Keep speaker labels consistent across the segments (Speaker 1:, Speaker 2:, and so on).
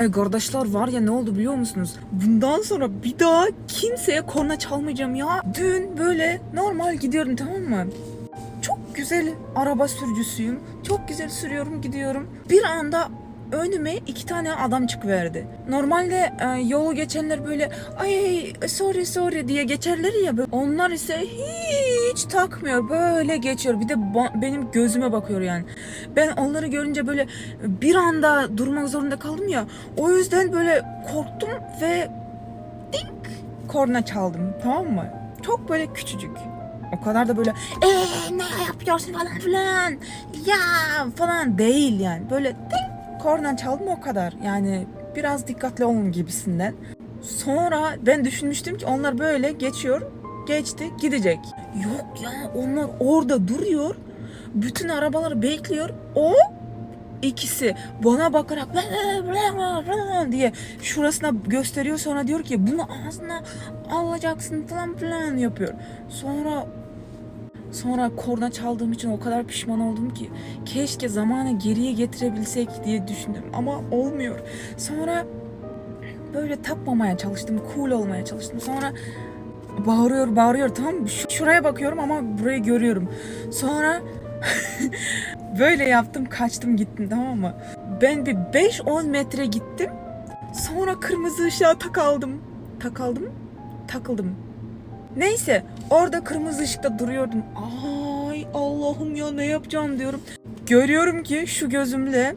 Speaker 1: E, kardeşler var ya ne oldu biliyor musunuz? Bundan sonra bir daha kimseye korna çalmayacağım ya. Dün böyle normal gidiyorum tamam mı? Çok güzel araba sürücüsüyüm. Çok güzel sürüyorum gidiyorum. Bir anda önüme iki tane adam çıkıverdi. Normalde e, yolu geçenler böyle ay sorry sorry diye geçerler ya. Onlar ise hiç takmıyor. Böyle geçiyor. Bir de benim gözüme bakıyor yani. Ben onları görünce böyle bir anda durmak zorunda kaldım ya. O yüzden böyle korktum ve dink korna çaldım tamam mı? Çok böyle küçücük. O kadar da böyle eee ne yapıyorsun falan filan ya falan değil yani. Böyle dink korna çaldım o kadar. Yani biraz dikkatli olun gibisinden. Sonra ben düşünmüştüm ki onlar böyle geçiyor. Geçti gidecek. Yok ya onlar orada duruyor. Bütün arabaları bekliyor. O ikisi bana bakarak diye şurasına gösteriyor sonra diyor ki bunu ağzına alacaksın falan filan yapıyor. Sonra sonra korna çaldığım için o kadar pişman oldum ki keşke zamanı geriye getirebilsek diye düşündüm ama olmuyor. Sonra böyle tapmamaya çalıştım, cool olmaya çalıştım. Sonra bağırıyor, bağırıyor tamam mı? Şuraya bakıyorum ama burayı görüyorum. Sonra böyle yaptım, kaçtım gittim tamam mı? Ben bir 5-10 metre gittim. Sonra kırmızı ışığa takaldım. Takaldım? Takıldım. Neyse orada kırmızı ışıkta duruyordum. Ay Allah'ım ya ne yapacağım diyorum. Görüyorum ki şu gözümle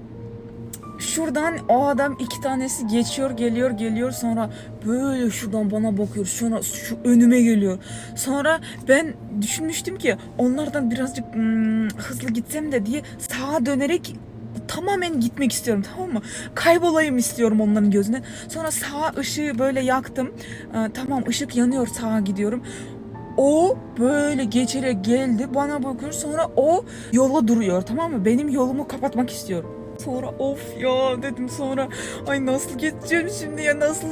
Speaker 1: şuradan o adam iki tanesi geçiyor geliyor geliyor sonra böyle şuradan bana bakıyor sonra şu önüme geliyor. Sonra ben düşünmüştüm ki onlardan birazcık hmm, hızlı gitsem de diye sağa dönerek tamamen gitmek istiyorum tamam mı? Kaybolayım istiyorum onların gözüne. Sonra sağ ışığı böyle yaktım. Ee, tamam ışık yanıyor sağa gidiyorum. O böyle geçerek geldi bana bakıyor sonra o yola duruyor tamam mı? Benim yolumu kapatmak istiyor. Sonra of ya dedim sonra ay nasıl geçeceğim şimdi ya nasıl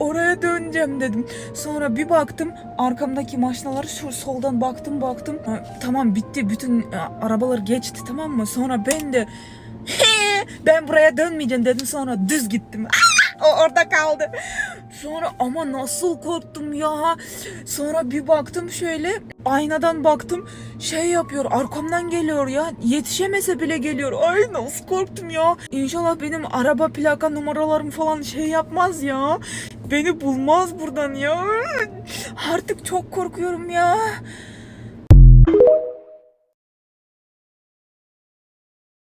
Speaker 1: oraya döneceğim dedim. Sonra bir baktım arkamdaki maşinaları şu soldan baktım baktım. Ha, tamam bitti bütün e, arabalar geçti tamam mı? Sonra ben de ben buraya dönmeyeceğim dedim sonra düz gittim. o orada kaldı. Sonra ama nasıl korktum ya. Sonra bir baktım şöyle aynadan baktım şey yapıyor arkamdan geliyor ya yetişemese bile geliyor. Ay nasıl korktum ya. İnşallah benim araba plaka numaralarım falan şey yapmaz ya. Beni bulmaz buradan ya. Artık çok korkuyorum ya.